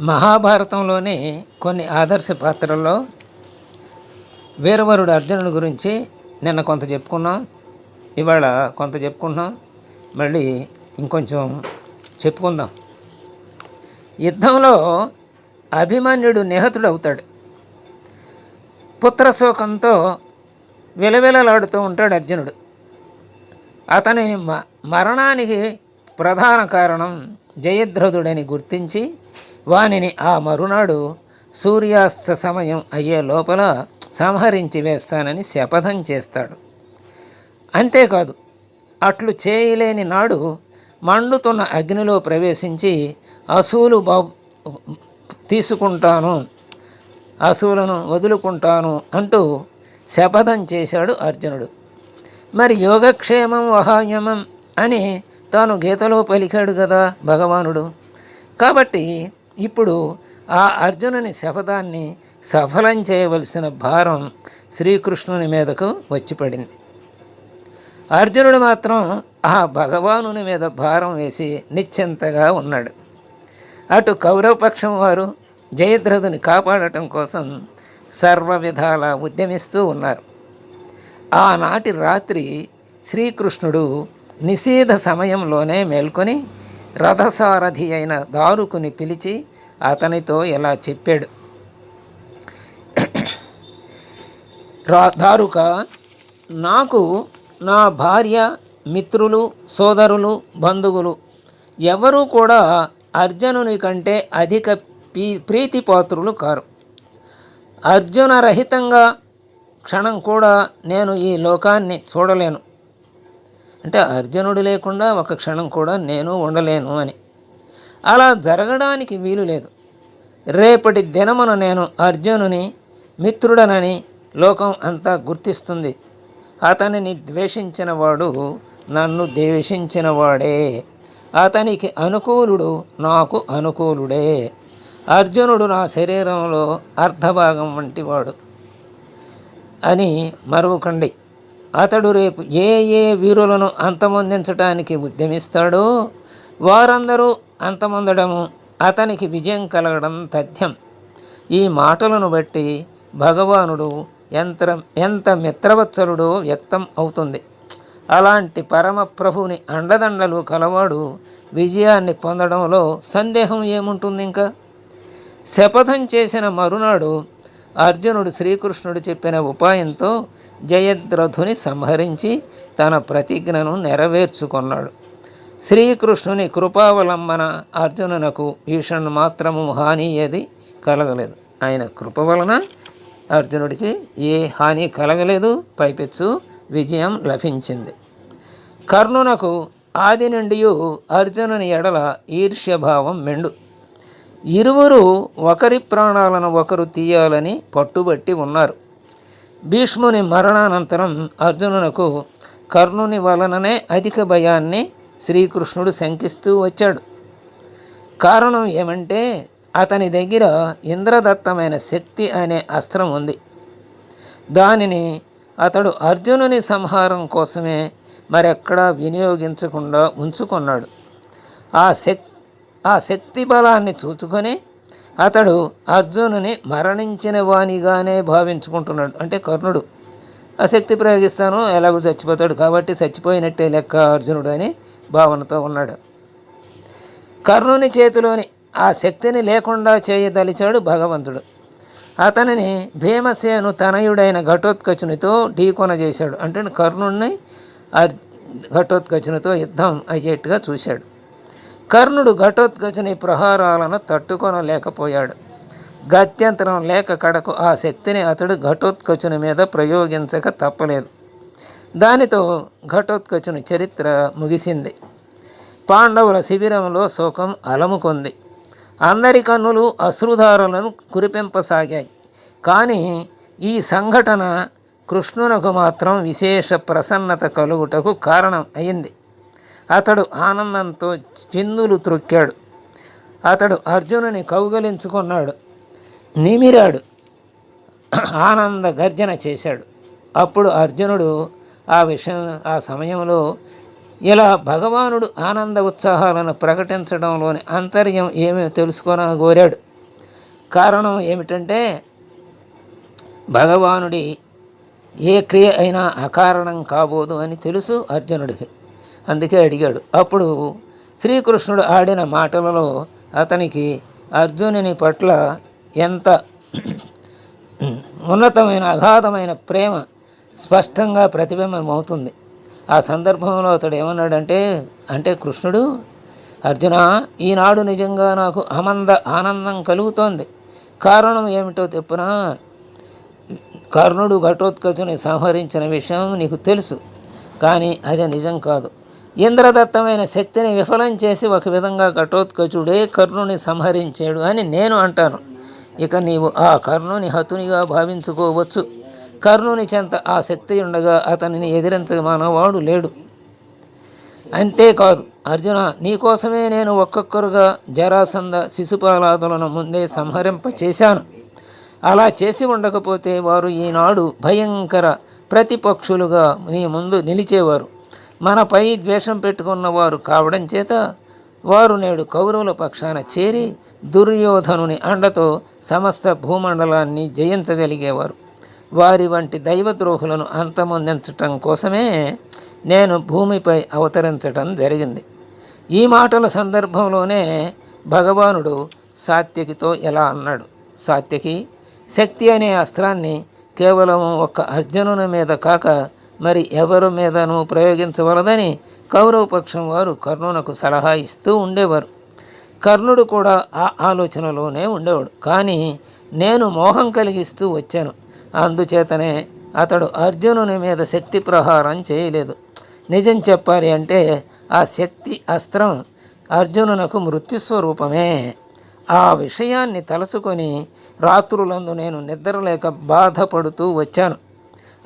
మహాభారతంలోని కొన్ని ఆదర్శ పాత్రల్లో వీరవరుడు అర్జునుడి గురించి నిన్న కొంత చెప్పుకున్నాం ఇవాళ కొంత చెప్పుకుంటున్నాం మళ్ళీ ఇంకొంచెం చెప్పుకుందాం. యుద్ధంలో అభిమన్యుడు నిహతుడు అవుతాడు. పుత్రశోకంతో విలవిలలాడుతూ ఉంటాడు అర్జునుడు. అతని మ మరణానికి ప్రధాన కారణం జయద్రథుడని గుర్తించి వానిని ఆ మరునాడు సూర్యాస్త సమయం అయ్యే లోపల సంహరించి వేస్తానని శపథం చేస్తాడు. అంతేకాదు అట్లు చేయలేని నాడు మండుతున్న అగ్నిలో ప్రవేశించి అసూలు బా తీసుకుంటాను అసూలను వదులుకుంటాను అంటూ శపథం చేశాడు అర్జునుడు. మరి యోగక్షేమం వహాయమం అని తాను గీతలో పలికాడు కదా భగవానుడు. కాబట్టి ఇప్పుడు ఆ అర్జునుని శపథాన్ని సఫలం చేయవలసిన భారం శ్రీకృష్ణుని మీదకు వచ్చి పడింది అర్జునుడు మాత్రం ఆ భగవానుని మీద భారం వేసి నిశ్చింతగా ఉన్నాడు. అటు కౌరవపక్షం వారు జయద్రథుని కాపాడటం కోసం సర్వ విధాల ఉద్యమిస్తూ ఉన్నారు. ఆనాటి రాత్రి శ్రీకృష్ణుడు నిషేధ సమయంలోనే మేల్కొని రథసారథి అయిన దారుకుని పిలిచి అతనితో ఇలా చెప్పాడు. రా దారుక నాకు నా భార్య మిత్రులు సోదరులు బంధువులు ఎవరూ కూడా అర్జునుని కంటే అధిక పీ ప్రీతిపాత్రులు కారు. అర్జున రహితంగా క్షణం కూడా నేను ఈ లోకాన్ని చూడలేను. అంటే అర్జునుడు లేకుండా ఒక క్షణం కూడా నేను ఉండలేను అని. అలా జరగడానికి వీలు లేదు. రేపటి దినమున నేను అర్జునుని మిత్రుడనని లోకం అంతా గుర్తిస్తుంది. అతనిని ద్వేషించిన వాడు నన్ను ద్వేషించిన వాడే అతనికి అనుకూలుడు నాకు అనుకూలుడే. అర్జునుడు నా శరీరంలో అర్ధభాగం వంటివాడు అని మరువకండి. అతడు రేపు ఏ ఏ వీరులను అంతమొందించటానికి ఉద్యమిస్తాడో వారందరూ అంతమొందడము అతనికి విజయం కలగడం తథ్యం. ఈ మాటలను బట్టి భగవానుడు ఎంత ఎంత మిత్రవత్సలుడో వ్యక్తం అవుతుంది. అలాంటి పరమప్రభుని అండదండలు కలవాడు విజయాన్ని పొందడంలో సందేహం ఏముంటుంది ఇంకా శపథం చేసిన మరునాడు అర్జునుడు శ్రీకృష్ణుడు చెప్పిన ఉపాయంతో జయద్రథుని సంహరించి తన ప్రతిజ్ఞను నెరవేర్చుకున్నాడు. శ్రీకృష్ణుని కృపావలంబన అర్జునునకు ఈషన్ మాత్రము హాని ఏది కలగలేదు. ఆయన కృప వలన అర్జునుడికి ఏ హాని కలగలేదు. పైపెచ్చు విజయం లభించింది. కర్ణునకు ఆది నుండి అర్జునుని ఎడల ఈర్ష్యభావం మెండు. ఇరువురు ఒకరి ప్రాణాలను ఒకరు తీయాలని పట్టుబట్టి ఉన్నారు. భీష్ముని మరణానంతరం అర్జునునకు కర్ణుని వలననే అధిక భయాన్ని శ్రీకృష్ణుడు శంకిస్తూ వచ్చాడు. కారణం ఏమంటే అతని దగ్గర ఇంద్రదత్తమైన శక్తి అనే అస్త్రం ఉంది. దానిని అతడు అర్జునుని సంహారం కోసమే మరెక్కడా వినియోగించకుండా ఉంచుకున్నాడు. ఆ శక్తి ఆ శక్తి బలాన్ని చూచుకొని అతడు అర్జునుని మరణించిన వానిగానే భావించుకుంటున్నాడు. అంటే కర్ణుడు ఆ శక్తి ప్రయోగిస్తాను ఎలాగో చచ్చిపోతాడు కాబట్టి చచ్చిపోయినట్టే లెక్క అర్జునుడు అని భావనతో ఉన్నాడు. కర్ణుని చేతిలోని ఆ శక్తిని లేకుండా చేయదలిచాడు భగవంతుడు. అతనిని భీమసేను తనయుడైన ఘటోత్కచునితో ఢీకొన చేశాడు. అంటే కర్ణుణ్ణి అర్ ఘటోత్కచునితో యుద్ధం అయ్యేట్టుగా చూశాడు. కర్ణుడు ఘటోత్కచుని ప్రహారాలను తట్టుకొనలేకపోయాడు. గత్యంతరం లేక కడకు ఆ శక్తిని అతడు ఘటోత్కచుని మీద ప్రయోగించక తప్పలేదు. దానితో ఘటోత్కచుని చరిత్ర ముగిసింది. పాండవుల శిబిరంలో శోకం అలముకొంది. అందరి కన్నులు అశ్రుధారలను కురిపింపసాగాయి. కానీ ఈ సంఘటన కృష్ణునకు మాత్రం విశేష ప్రసన్నత కలుగుటకు కారణం అయింది. అతడు ఆనందంతో చిందులు త్రొక్కాడు. అతడు అర్జునుని కౌగలించుకున్నాడు. నిమిరాడు. ఆనంద గర్జన చేశాడు. అప్పుడు అర్జునుడు ఆ విషయం ఆ సమయంలో ఇలా భగవానుడు ఆనంద ఉత్సాహాలను ప్రకటించడంలోని అంతర్యం ఏమి తెలుసుకొని కోరాడు కారణం ఏమిటంటే భగవానుడి ఏ క్రియ అయినా అకారణం కాబోదు అని తెలుసు అర్జునుడికి. అందుకే అడిగాడు. అప్పుడు శ్రీకృష్ణుడు ఆడిన మాటలలో అతనికి అర్జునుని పట్ల ఎంత ఉన్నతమైన అగాధమైన ప్రేమ స్పష్టంగా ప్రతిబింబమవుతుంది. ఆ సందర్భంలో అతడు ఏమన్నాడంటే అంటే కృష్ణుడు అర్జున ఈనాడు నిజంగా నాకు అమంద ఆనందం కలుగుతోంది. కారణం ఏమిటో తెప్పునా? కర్ణుడు ఘటోత్కచుని సంహరించిన విషయం నీకు తెలుసు కానీ అది నిజం కాదు. ఇంద్రదత్తమైన శక్తిని విఫలం చేసి ఒక విధంగా ఘటోత్కచుడే కర్ణుని సంహరించాడు అని నేను అంటాను. ఇక నీవు ఆ కర్ణుని హతునిగా భావించుకోవచ్చు. కర్ణుని చెంత ఆ శక్తి ఉండగా అతనిని ఎదిరించమానవాడు లేడు. అంతేకాదు అర్జున నీకోసమే నేను ఒక్కొక్కరుగా జరాసంద శిశుపాలాదులను ముందే సంహరింప చేశాను అలా చేసి ఉండకపోతే వారు ఈనాడు భయంకర ప్రతిపక్షులుగా నీ ముందు నిలిచేవారు. మనపై ద్వేషం పెట్టుకున్న వారు కావడం చేత వారు నేడు కౌరవుల పక్షాన చేరి దుర్యోధనుని అండతో సమస్త భూమండలాన్ని జయించగలిగేవారు. వారి వంటి దైవద్రోహులను అంతమొందించటం కోసమే నేను భూమిపై అవతరించటం జరిగింది. ఈ మాటల సందర్భంలోనే భగవానుడు సాత్యకితో ఎలా అన్నాడు. సాత్యకి శక్తి అనే అస్త్రాన్ని కేవలం ఒక్క అర్జునుని మీద కాక మరి ఎవరి మీదను ప్రయోగించవలదని కౌరవపక్షం వారు కర్ణునకు సలహా ఇస్తూ ఉండేవారు. కర్ణుడు కూడా ఆ ఆలోచనలోనే ఉండేవాడు. కానీ నేను మోహం కలిగిస్తూ వచ్చాను. అందుచేతనే అతడు అర్జునుని మీద శక్తి ప్రహారం చేయలేదు. నిజం చెప్పాలి అంటే ఆ శక్తి అస్త్రం అర్జునునకు మృత్యుస్వరూపమే. ఆ విషయాన్ని తలుసుకొని రాత్రులందు నేను నిద్రలేక బాధపడుతూ వచ్చాను.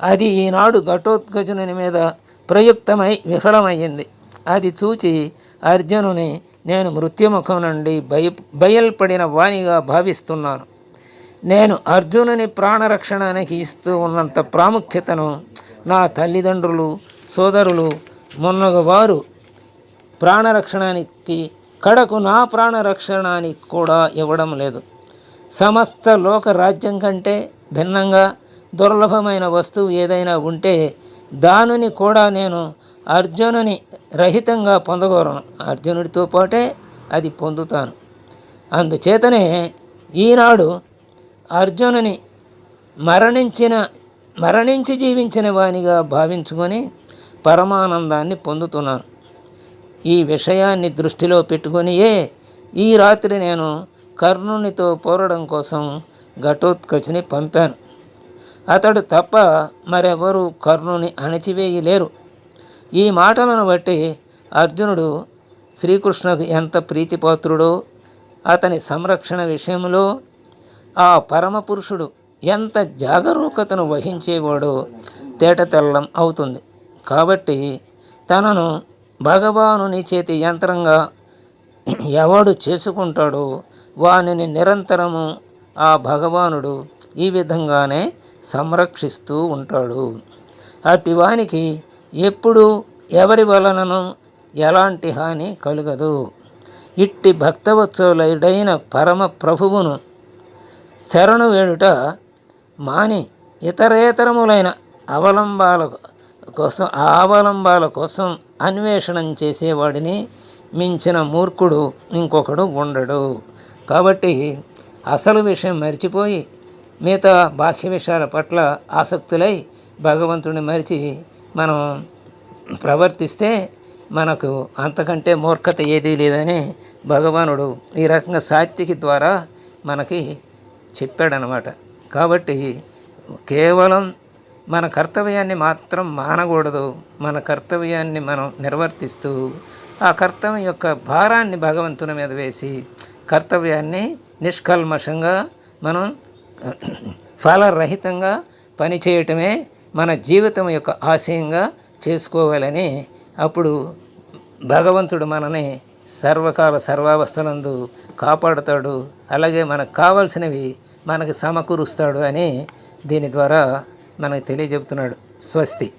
అది ఈనాడు ఘటోత్కజుని మీద ప్రయుక్తమై విఫలమయ్యింది. అది చూచి అర్జునుని నేను మృత్యుముఖం నుండి భయ బయల్పడిన వాణిగా భావిస్తున్నాను. నేను అర్జునుని ప్రాణరక్షణానికి ఇస్తూ ఉన్నంత ప్రాముఖ్యతను నా తల్లిదండ్రులు సోదరులు మొన్నగవారు ప్రాణరక్షణానికి కడకు నా ప్రాణరక్షణానికి కూడా ఇవ్వడం లేదు. సమస్త లోక రాజ్యం కంటే భిన్నంగా దుర్లభమైన వస్తువు ఏదైనా ఉంటే దానిని కూడా నేను అర్జునుని రహితంగా పొందగోరను అర్జునుడితో పాటే అది పొందుతాను. అందుచేతనే ఈనాడు అర్జునుని మరణించిన మరణించి జీవించిన వానిగా భావించుకొని పరమానందాన్ని పొందుతున్నాను. ఈ విషయాన్ని దృష్టిలో పెట్టుకొనియే ఈ రాత్రి నేను కర్ణునితో పోరడం కోసం ఘటోత్కచుని పంపాను. అతడు తప్ప మరెవరు కర్ణుని అణచివేయలేరు. ఈ మాటలను బట్టి అర్జునుడు శ్రీకృష్ణుడు ఎంత ప్రీతిపాత్రుడో అతని సంరక్షణ విషయంలో ఆ పరమపురుషుడు ఎంత జాగరూకతను వహించేవాడో తేటతెల్లం అవుతుంది. కాబట్టి తనను భగవానుని చేతి యంత్రంగా ఎవడు చేసుకుంటాడో వానిని నిరంతరము ఆ భగవానుడు ఈ విధంగానే సంరక్షిస్తూ ఉంటాడు. అట్టి వానికి ఎప్పుడు ఎవరి వలనను ఎలాంటి హాని కలుగదు. ఇట్టి భక్తవత్సవులైడైన పరమ ప్రభువును శరణు వేడుట మాని ఇతరేతరములైన అవలంబాల కోసం ఆ అవలంబాల కోసం అన్వేషణం చేసేవాడిని మించిన మూర్ఖుడు ఇంకొకడు ఉండడు. కాబట్టి అసలు విషయం మర్చిపోయి మిగతా బాహ్య విషయాల పట్ల ఆసక్తులై భగవంతుని మరిచి మనం ప్రవర్తిస్తే మనకు అంతకంటే మూర్ఖత ఏదీ లేదని భగవానుడు ఈ రకంగా సాత్వికి ద్వారా మనకి చెప్పాడనమాట కాబట్టి కేవలం మన కర్తవ్యాన్ని మాత్రం మానకూడదు. మన కర్తవ్యాన్ని మనం నిర్వర్తిస్తూ ఆ కర్తవ్యం యొక్క భారాన్ని భగవంతుని మీద వేసి కర్తవ్యాన్ని నిష్కల్మషంగా మనం ఫలరహితంగా పనిచేయటమే మన జీవితం యొక్క ఆశయంగా చేసుకోవాలని అప్పుడు భగవంతుడు మనని సర్వకాల సర్వావస్థలందు కాపాడుతాడు. అలాగే మనకు కావాల్సినవి మనకు సమకూరుస్తాడు అని దీని ద్వారా మనకు తెలియజెప్తున్నాడు. స్వస్తి.